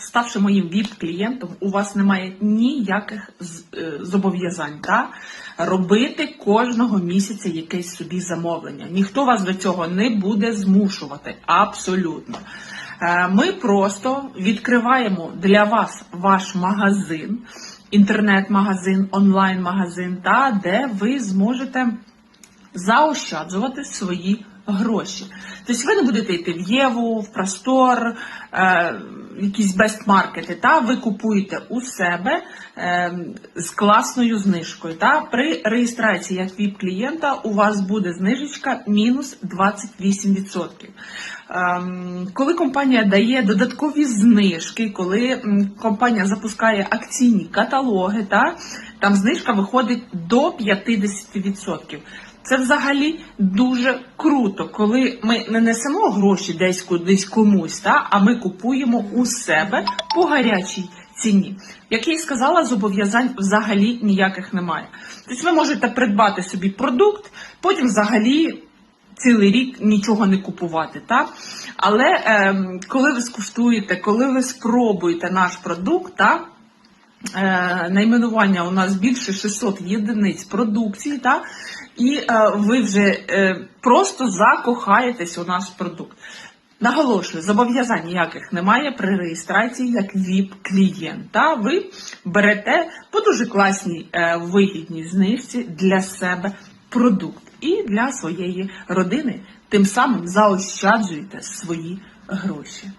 ставши моїм ВІП-клієнтом, у вас немає ніяких е, зобов'язань та робити кожного місяця якесь собі замовлення. Ніхто вас до цього не буде змушувати. Абсолютно. Е, Ми просто відкриваємо для вас ваш магазин, інтернет-магазин, онлайн-магазин, та де ви зможете заощаджувати свої гроші. Тобто ви не будете йти в Єву, в Простор, е, якісь бестмаркети, та ви купуєте у себе е, з класною знижкою. Та при реєстрації як ВІП-клієнта у вас буде знижечка мінус 28%. Ем, коли компанія дає додаткові знижки, коли компанія запускає акційні каталоги, та, там знижка виходить до 50%. Це взагалі дуже круто, коли ми не несемо гроші десь кудись комусь, та, а ми купуємо у себе по гарячій ціні. Як я і сказала, зобов'язань взагалі ніяких немає. Тобто ви можете придбати собі продукт, потім взагалі цілий рік нічого не купувати. Так? Але ем, коли ви скуштуєте, коли ви спробуєте наш продукт, так? Е, найменування у нас більше 600 єдиниць продукції, та? і е, ви вже е, просто закохаєтесь у наш продукт. Наголошую, зобов'язань ніяких немає при реєстрації як ВІП-клієнт. Ви берете по дуже класній вигідній знижці для себе продукт і для своєї родини. Тим самим заощаджуєте свої гроші.